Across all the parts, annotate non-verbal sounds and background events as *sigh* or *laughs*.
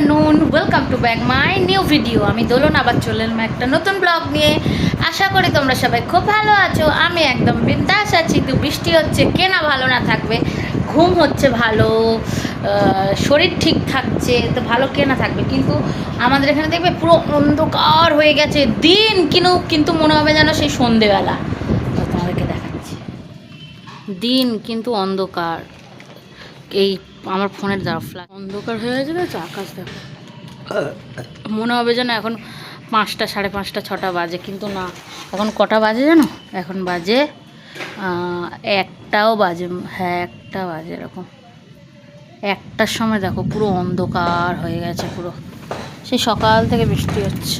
Afternoon welcome to back my new video আমি দোলন, আবার চলে এলাম একটা নতুন ব্লগ নিয়ে। আশা করি তোমরা সবাই খুব ভালো আছো। আমি একদম বিন্দাস আছি। কিন্তু বৃষ্টি হচ্ছে কে না ভালো না থাকবে। ঘুম হচ্ছে ভালো শরীর ঠিক থাকছে, তো ভালো কে না থাকবে। কিন্তু আমাদের এখানে দেখবে পুরো অন্ধকার হয়ে গেছে। দিন কিন্তু কিন্তু মনে হবে যেন সেই সন্ধেবেলা। তোমাদেরকে দেখাচ্ছি। দিন কিন্তু অন্ধকার। এই আমার ফোনের দ্বারা ফ্ল্যাশ অন্ধকার হয়ে যাবে তো, আকাশ দেখো। মনে হবে যেন এখন পাঁচটা, সাড়ে পাঁচটা, ছটা বাজে, কিন্তু না। এখন কটা বাজে জানো? এখন বাজে একটাও বাজে হ্যাঁ একটা বাজে এরকম। একটার সময় দেখো, পুরো অন্ধকার হয়ে গেছে পুরো। সেই সকাল থেকে বৃষ্টি হচ্ছে।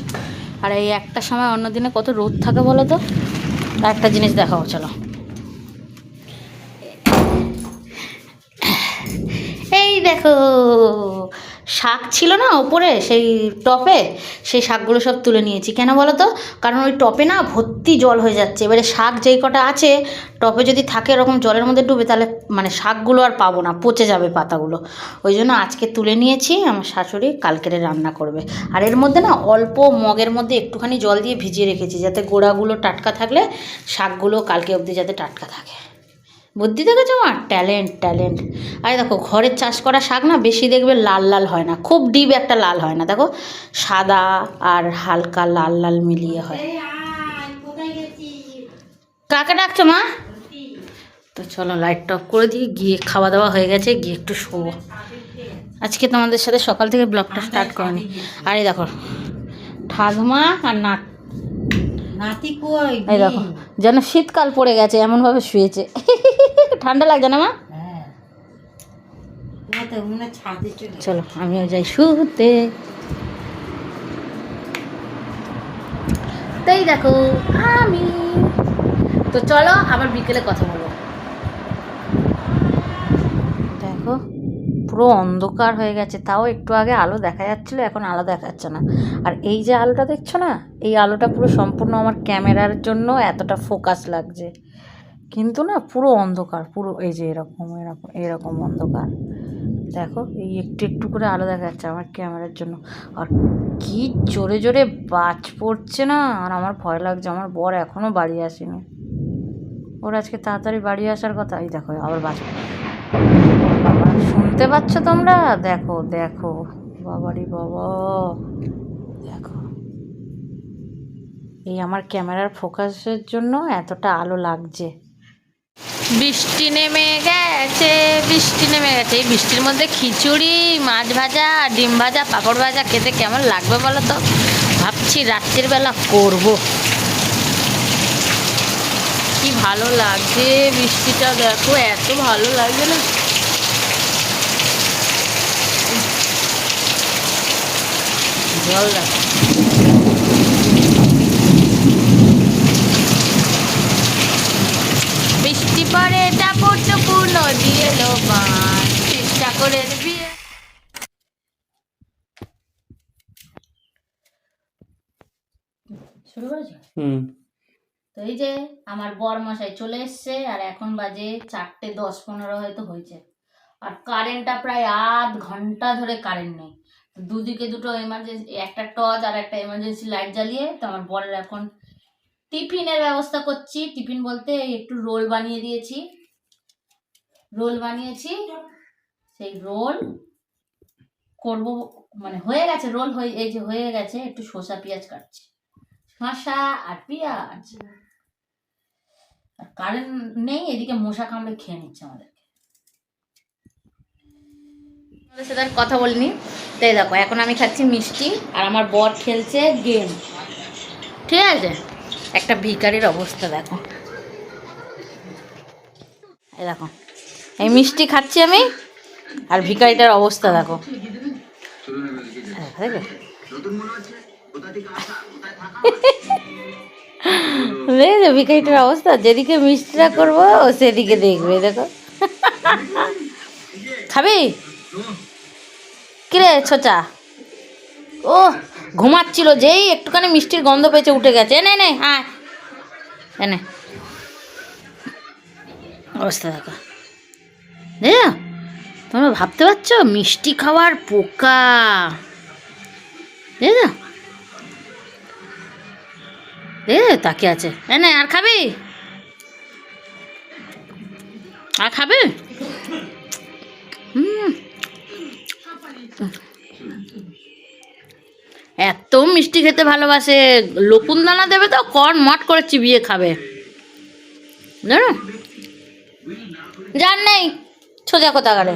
আর এই একটার সময় অন্য দিনে কত রোদ থাকে বলো তো? একটা জিনিস দেখাও, চলো এই দেখো। শাক ছিল না ওপরে, সেই টপে, সেই শাকগুলো সব তুলে নিয়েছি। কেন বলো তো? কারণ ওই টপে না ভর্তি জল হয়ে যাচ্ছে। এবারে শাক যেই কটা আছে, টপে যদি থাকে এরকম জলের মধ্যে ডুবে, তাহলে মানে শাকগুলো আর পাবো না, পচে যাবে পাতাগুলো। ওই জন্য আজকে তুলে নিয়েছি, আমার শাশুড়ি কালকেরে রান্না করবে। আর এর মধ্যে না অল্প মগের মধ্যে একটুখানি জল দিয়ে ভিজিয়ে রেখেছি, যাতে গোড়াগুলো টাটকা থাকলে শাকগুলো কালকে অবধি যাতে টাটকা থাকে। বুদ্ধি দেখেছ আমার ট্যালেন্ট ট্যালেন্ট। আরে দেখো ঘরের চাষ করা শাক না বেশি দেখবে লাল লাল হয় না। খুব ডিপ একটা লাল হয় না। দেখো সাদা আর হালকা লাল লাল মিলিয়ে হয়। কাকে ডাকছো মা? তো চলো লাইট অফ করে দিই। গিয়ে খাওয়া দাওয়া হয়ে গেছে গিয়ে একটু শোবো। আজকে তোমাদের সাথে সকাল থেকে ব্লগটা স্টার্ট করিনি। আর দেখো ঠাকুমা আর নাট নাতি কই এই দেখো যেন শীতকাল পড়ে গেছে এমনভাবে শুয়েছে। *laughs* ঠান্ডা লাগছে না মা? হ্যাঁ। চলো আমিও যাই শুতে। তাই দেখো আমি। তো চলো আবার বিকেলে কথা বলব দেখো পুরো অন্ধকার হয়ে গেছে। তাও একটু আগে আলো দেখা যাচ্ছিল, এখন আলো দেখাচ্ছে না। আর এই যে আলোটা দেখছ না? এই আলোটা পুরো সম্পূর্ণ আমার ক্যামেরার জন্য এতটা ফোকাস লাগছে। কিন্তু না, পুরো অন্ধকার, পুরো এই যে এরকম এরকম এরকম অন্ধকার। দেখো, এই একটু একটু করে আলো দেখা যাচ্ছে আমার ক্যামেরার জন্য। আর কি জোরে জোরে বাজ পড়ছে না? আর আমার ভয় লাগছে, আমার বর এখনও বাড়ি আসেনি। ওর আজকে তাড়াতাড়ি বাড়ি আসার কথা? এই দেখো, আবার বাজ শুনতে পাচ্ছ তোমরা? দেখো দেখো। বাবারি বাবা। দেখো। এই আমার ক্যামেরার ফোকাসের জন্য এতটা আলো লাগছে। বৃষ্টি নেমে গেছে, বৃষ্টি নেমে গেছে। এই বৃষ্টির মধ্যে খিচুড়ি, মাছ ভাজা, ডিম ভাজা, পাঁপড় ভাজা খেতে কেমন লাগবে বলো তো? ভাবছি রাত্রির বেলা করব। কি ভালো লাগছে বৃষ্টিটা, দেখো, এত ভালো লাগছে না? জল দেখো বৃষ্টি পরে টাপুর টুপুর নদী এলো বান চেষ্টা করে বিয়ে শুরু করেছ? হুম। তো এই যে আমার বর মশাই চলে এসছে আর এখন বাজে চারটে দশ পনেরো হয়তো হয়েছে। আর কারেন্টটা প্রায় আধ ঘণ্টা ধরে কারেন্ট নেই। দুদিকে দুটো এমার্জেন্সি একটা টর্চ আর একটা এমার্জেন্সি লাইট জ্বালিয়ে তো আমার বরের এখন টিফিনের ব্যবস্থা করছি। টিফিন বলতে একটু রোল বানিয়ে দিয়েছি। রোল বানিয়েছি। সেই রোল করব মানে হয়ে গেছে, রোল হয়ে, এই যে হয়ে গেছে, একটু শসা, পেঁয়াজ কাটছি। শসা আর পেঁয়াজ। আর কারেন্ট নেই, এদিকে মশা কামড়ে খেয়ে নিচ্ছে আমাদেরকে। আমাদের সাথে আর কথা বলিনি। তাই দেখো এখন আমি খাচ্ছি মিষ্টি আর আমার বর খেলছে গেম ঠিক আছে? একটা ভিকারির অবস্থা দেখো। এই দেখো এই মিষ্টি খাচ্ছি আমি আর ভিকারিটার অবস্থা দেখো। দেখো, দেখো। ভিকারিটার অবস্থা যেদিকে মিষ্টিটা করব ও সেদিকে দেখবে দেখো। খাবি? কিরে ছোচা? ও ঘুমাচ্ছিল যেই একটুখানি মিষ্টির গন্ধ পেয়েছে, উঠে গেছে। এনে নে হ্যাঁ এনে। অবস্থা দেখো। দেখো, তোমরা ভাবতে পারছ? মিষ্টি খাওয়ার পোকা। দেখে দেখে। তাকিয়ে আছে। এ নে আর খাবি? আর খাবে? এত মিষ্টি খেতে ভালোবাসে। লকুন দানা দেবে তো, কর মট করে চিবিয়ে খাবে। জানো জান নেই, সোজা কোথা গেলে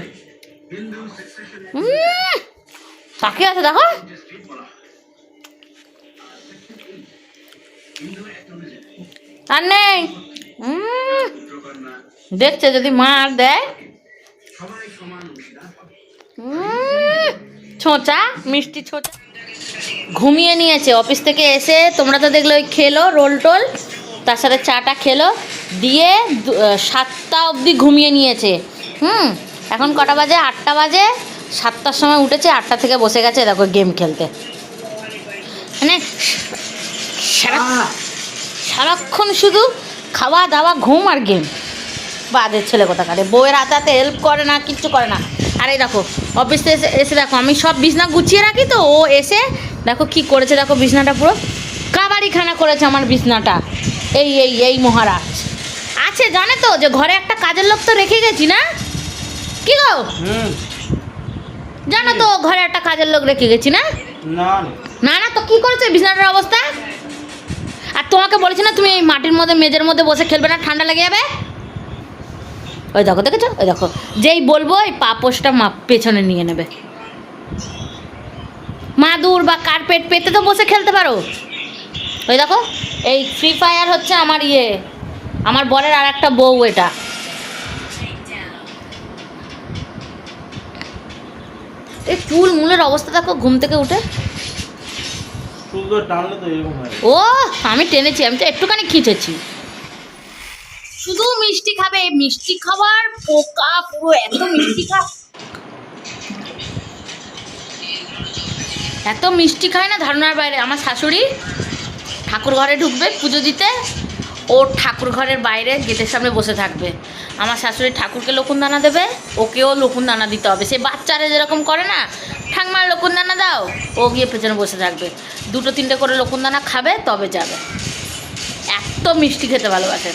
তাকিয়ে আছে, দেখো। আর নেই। দেখছে যদি মা আর দেয়। ছোঁচা, মিষ্টি ছোঁচা। ঘুমিয়ে নিয়েছে। অফিস থেকে এসে তোমরা তো দেখলে ওই খেলো রোল টোল তার সাথে চাটা খেলো দিয়ে সাতটা অবধি ঘুমিয়ে নিয়েছে। হুম এখন কটা বাজে? আটটা বাজে। সাতটার সময় উঠেছে আটটা থেকে বসে গেছে দেখো গেম খেলতে। মানে সারা সারাক্ষণ শুধু খাওয়া দাওয়া ঘুম আর গেম। বাদের ছেলে কোথা কাটে বউয়ের হাতে হাতে হেল্প করে না কিচ্ছু করে না। আরে দেখো অফিস এসে এসে দেখো আমি সব বিছনা গুছিয়ে রাখি তো ও এসে দেখো কি করেছে দেখো বিছনাটা পুরো কাবারি খানা করেছে আমার বিছনাটা। এই এই এই মহারাজ। আছে জানে তো যে ঘরে একটা কাজের লোক তো রেখে গেছি না? কি গো? হুম। জানো তো ঘরে একটা কাজের লোক রেখে গেছি না? না না তো কি করেছে বিছানাটার অবস্থা? আর তোমাকে বলেছি না তুমি এই মাটির মধ্যে মেজের মধ্যে বসে খেলবে না ঠান্ডা লেগে যাবে? ওই দেখো দেখেছ? ওই দেখো। যেই বলব এই পাপোশটা মা পেছনে নিয়ে নেবে। মাদুর বা কার্পেট পেতে তো বসে খেলতে পারো। ওই দেখো এই ফ্রি ফায়ার হচ্ছে আমার ইয়ে আমার বরের আর একটা বউ এটা। এই চুল মুলের অবস্থা দেখো ঘুম থেকে উঠে। ও আমি টেনেছি আমি তো একটুখানি খিচেছি। শুধু মিষ্টি খাবে এই মিষ্টি খাবার পোকা পুরো এত মিষ্টি খা এত মিষ্টি খায় না ধারণার বাইরে। আমার শাশুড়ি ঠাকুর ঘরে ঢুকবে পুজো দিতে, ও ঠাকুর ঘরের বাইরে গেটের সামনে বসে থাকবে। আমার শাশুড়ি ঠাকুরকে লকুন দানা দেবে, ওকেও লকুন দানা দিতে হবে। সে বাচ্চারা যেরকম করে না ঠাংমার লকুন দানা দাও, ও গিয়ে পেছনে বসে থাকবে। দুটো তিনটে করে লকুন দানা খাবে, তবে যাবে। এত মিষ্টি খেতে ভালোবাসে।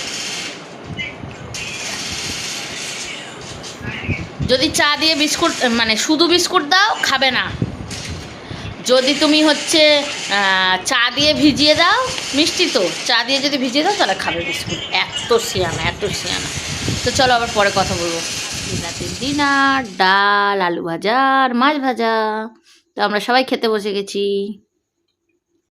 যদি চা দিয়ে বিস্কুট মানে শুধু বিস্কুট দাও, খাবে না। যদি তুমি হচ্ছে চা দিয়ে ভিজিয়ে দাও, মিষ্টি তো, চা দিয়ে যদি ভিজিয়ে দাও, তাহলে খাবে বিস্কুট। এত শিয়ানা এত শিয়ানা তো চলো আবার পরে কথা বলব। রাতের ডিনার, ডাল, আলু ভাজা আর মাছ ভাজা। তো আমরা সবাই খেতে বসে গেছি।